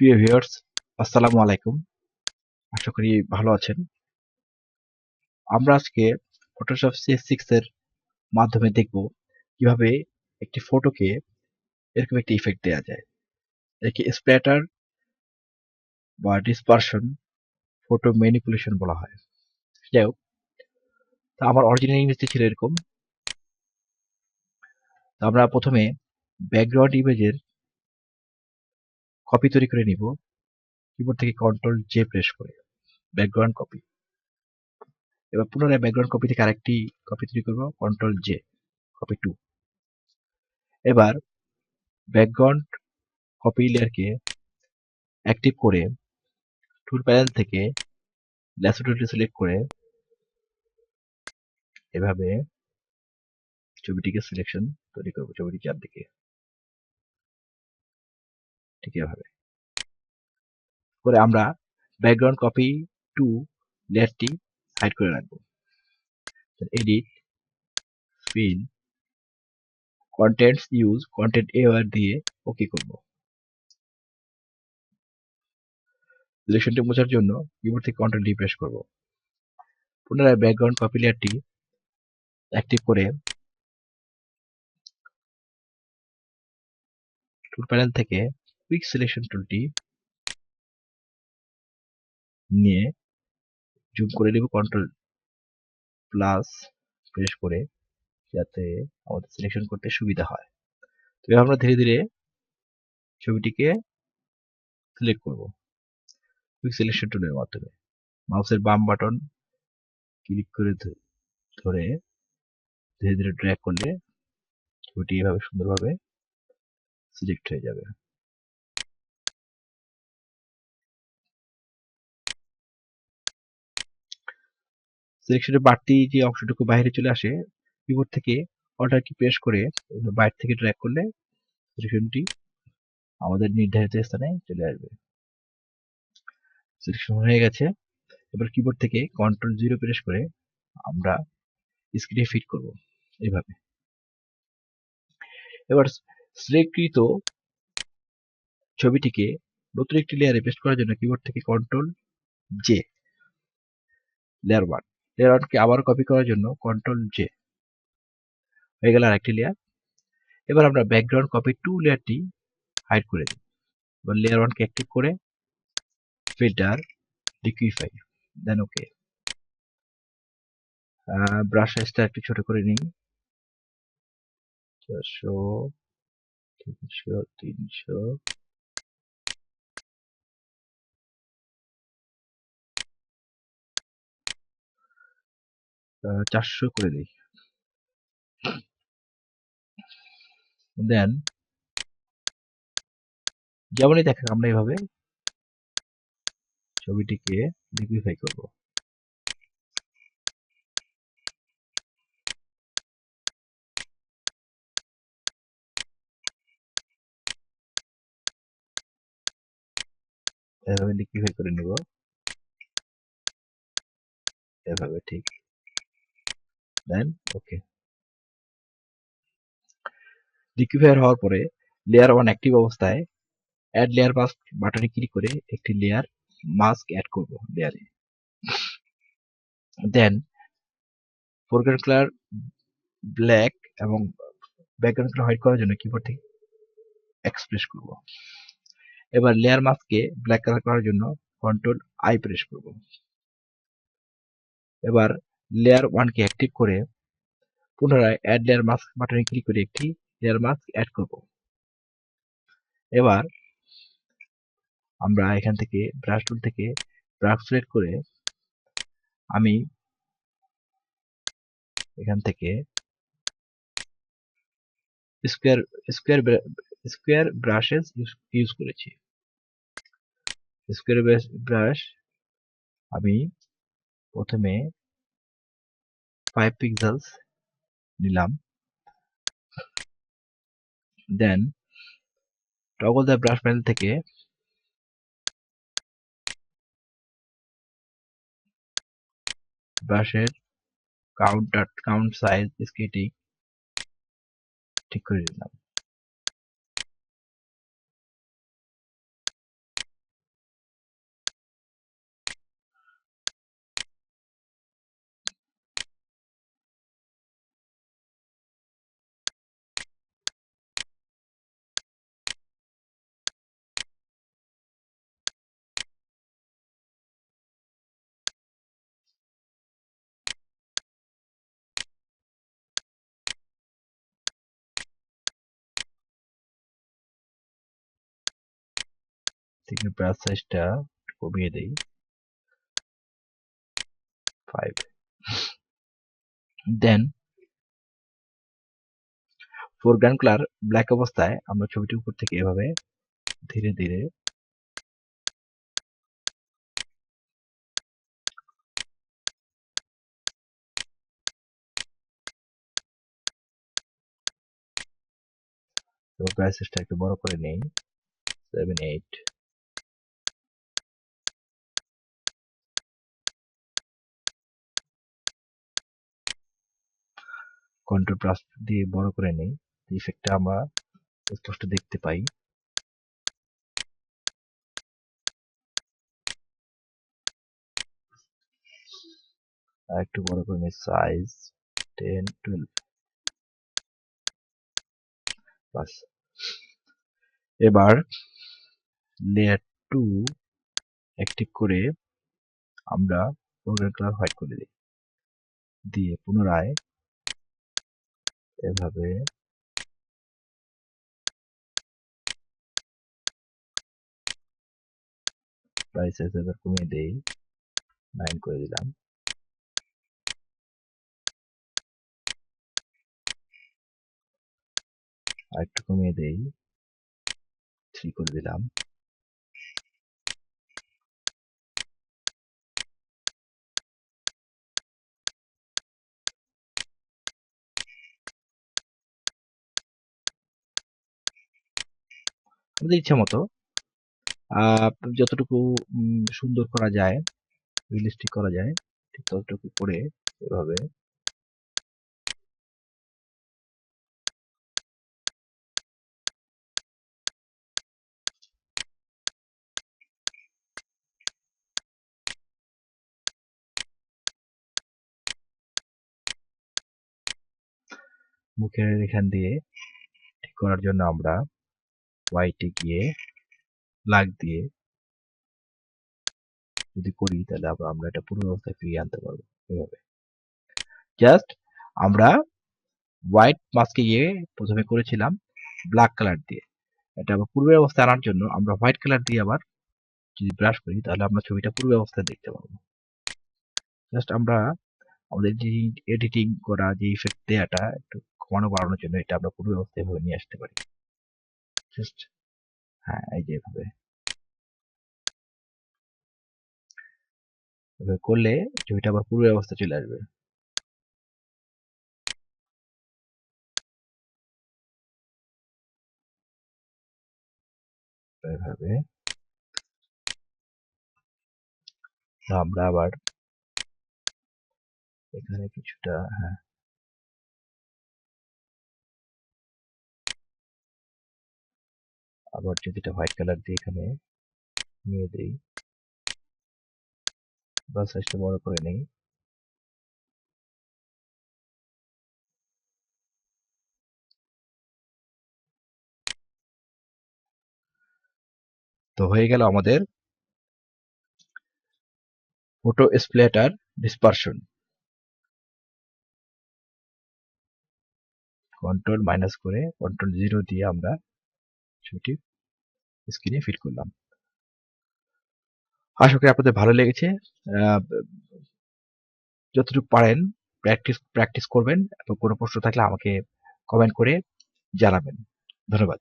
প্রিয় ভিউয়ার্স, আসসালামু আলাইকুম। আশা করি ভালো আছেন। আমরা আজকে ফটোশপ সিএস সিক্স এর মাধ্যমে দেখব কীভাবে একটি ফটোকে এরকম একটি ইফেক্ট দেওয়া যায়। একে স্প্ল্যাটার বা ডিসপারশন ফটো ম্যানিপুলেশন বলা হয়। যাই হোক, তা আমার অরিজিনাল ইংরেজি ছিল এরকম। তো আমরা প্রথমে ব্যাকগ্রাউন্ড ইমেজের কপি তৈরি করে নিব। কিবোর্ড থেকে কন্ট্রোল জে প্রেস করে ব্যাকগ্রাউন্ড কপি এবার পুনরায় ব্যাকগ্রাউন্ড কপি থেকে আরেকটি কপি তৈরি করব কন্ট্রোল জে কপি টু এবার ব্যাকগ্রাউন্ড কপি লেয়ারকে অ্যাক্টিভ করে টুল প্যানেল থেকে ল্যাসো টুলটি সিলেক্ট করে এভাবে ছবিটিকে সিলেকশন তৈরি করব ছবিটি চারদিকে। ঠিক এভাবে। করে আমরা ব্যাকগ্রাউন্ড কপি টু লেয়ারটি হাইড করে রাখব। Edit fill contents use content aware দিয়ে ওকে করব। সিলেকশনটি মোছার জন্য কিবোর্ড থেকে কন্ট্রোল ডি প্রেস করব। পুনরায় ব্যাকগ্রাউন্ড কপি লেয়ারটি অ্যাক্টিভ করে টুল প্যানেল থেকে কুইক সিলেকশন টুলটি নিয়ে জুম করে নেব কন্ট্রোল প্লাস প্রেস করে, যাতে আমাদের সিলেকশন করতে সুবিধা হয়। তো আমরা ধীরে ধীরে ছবিটিকে সিলেক্ট করব। কুইক সিলেকশন টুলের মাধ্যমে। মাউসের বাম বাটন ক্লিক করে ধরে ধীরে ধীরে ড্র্যাগ করলে ছবিটি এভাবে সুন্দরভাবে সিলেক্ট হয়ে যাবে। সিলেকশনের বাড়তি যে অংশটুকু বাইরে চলে আসে কিবোর্ড থেকে অল্টার কি প্রেস করে বাইরে থেকে ড্র্যাগ করলে সিলেকশনটি আমাদের নির্ধারিত স্থানে চলে আসবে। সিলেকশন হয়ে গেছে। এবার কিবোর্ড থেকে কন্ট্রোল জিরো প্রেস করে আমরা স্ক্রিনে ফিট করব এইভাবে এবার সিলেক্টকৃত ছবিটিকে নতুন একটি লেয়ারে পেস্ট করার জন্য কিবোর্ড থেকে control J layer one layer ওয়ানকে আবার কপি করার জন্য কন্ট্রোল জে হয়ে গেল আরেকটি লেয়ার এবার আমরা ব্যাকগ্রাউন্ড কপি টু লেয়ারটি হাইড করে দিই। এবার লেয়ার ওয়ানকে অ্যাক্টিভ করে filter liquify then okay brush সাইজটা একটু ছোট করে নিই। চারশো, তিনশো তিনশো চারশো করে দিই। দেন যেমনই দেখা আমরা এভাবে ছবিটিকে লিকুইফাই করব। এভাবে লিকুইফাই করে নিব। এভাবে, ঠিক। দেন, ওকে। লিকুইফায়ার হওয়ার পরে লেয়ার ওয়ান অ্যাক্টিভ অবস্থায় অ্যাড লেয়ার মাস্ক বাটনে ক্লিক করে একটি লেয়ার মাস্ক অ্যাড করব লেয়ারে দেন ফোরগ্রাউন্ড কালার ব্ল্যাক এবং ব্যাকগ্রাউন্ড কালার হোয়াইট করার জন্য কিবোর্ড থেকে এক্সপ্রেস করব। এবার লেয়ার মাস্ককে ব্ল্যাক কালার করার জন্য কন্ট্রোল আই প্রেস করব। এবার লেয়ার ওয়ানকে অ্যাক্টিভ করে পুনরায় অ্যাড লেয়ার মাস্ক বাটনে ক্লিক করে একটি লেয়ার মাস্ক অ্যাড করব। এবার আমরা এখান থেকে ব্রাশ টুল থেকে ব্রাশ সিলেক্ট করে আমি এখান থেকে square square square brushes use করেছি। স্কোয়ার ব্রাশ আমি প্রথমে ফাইভ পিক্সেলস নিলাম। Then toggle the brush panel থেকে ব্রাশের কাউন্ট কাউন্ট সাইজ স্কেটিং ঠিক করে দিলাম থেকে ব্রাশ সাইজটা কমিয়ে দেই। Five then foreground colour black অবস্থায় আমরা ছবিটি উপর থেকে এভাবে ধীরে ধীরে এবং প্রাইসেসটা একটু বড় করে নেই। সেভেন এইট কন্ট্রোল প্লাস দিয়ে বড় করে নেই। ইফেক্টটা আমরা স্পষ্ট দেখতে পাই। আর একটু বড় করে নিই সাইজ টেন টুয়েলভ এবার লেয়ার টু অ্যাক্টিভ করে আমরা ফোরগ্রাউন্ড কালার হোয়াইট করে দিই। দিয়ে পুনরায় এভাবে। প্রাইস এবার কমিয়ে দেই। নাইন করে দিলাম। আর একটু কমিয়ে দেই। থ্রি করে দিলাম। আমাদের ইচ্ছা মতো যতটুকু সুন্দর করা যায় রিয়েলিস্টিক করা যায়, ঠিক ততটুকু করে এভাবে মুখের এখান দিয়ে ঠিক করার জন্য আমরা হোয়াইটে গিয়ে ব্ল্যাক দিয়ে যদি করি, তাহলে আবার আমরা এটা পুরো অবস্থায় ফিরিয়ে আনতে পারব এভাবে। জাস্ট আমরা হোয়াইট মাস্কে গিয়ে প্রথমে করেছিলাম ব্ল্যাক কালার দিয়ে। এটা আবার পূর্বের অবস্থায় আনার জন্য আমরা হোয়াইট কালার দিয়ে আবার যদি ব্রাশ করি, তাহলে আমরা ছবিটা পূর্বের অবস্থায় দেখতে পারব জাস্ট আমরা আমাদের যে এডিটিং করা যে ইফেক্ট দেওয়াটা একটু কমানো বাড়ানোর জন্য এটা আমরা পূর্ব অবস্থায় এভাবে নিয়ে আসতে পারি। জাস্ট হ্যাঁ এই যে এভাবে। এভাবে করলে ছবিটা আবার পূর্ব অবস্থা চলে আসবে। এভাবে। আমরা আবার এখানে কিছুটা হ্যাঁ। আবার যদি এটা হোয়াইট কালার দিয়ে এখানে নিয়ে দেই বা সাইজটা বড় করে নেই। তো হয়ে গেল আমাদের photo splatter dispersion control minus করে কন্ট্রোল জিরো দিয়ে আমরা ছবিটি স্ক্রিনে ফিট করলাম। আশা করি আপনাদের ভালো লেগেছে। যতটুকু পারেন প্র্যাকটিস প্র্যাকটিস করবেন এবং কোনো প্রশ্ন থাকলে আমাকে কমেন্ট করে জানাবেন। ধন্যবাদ।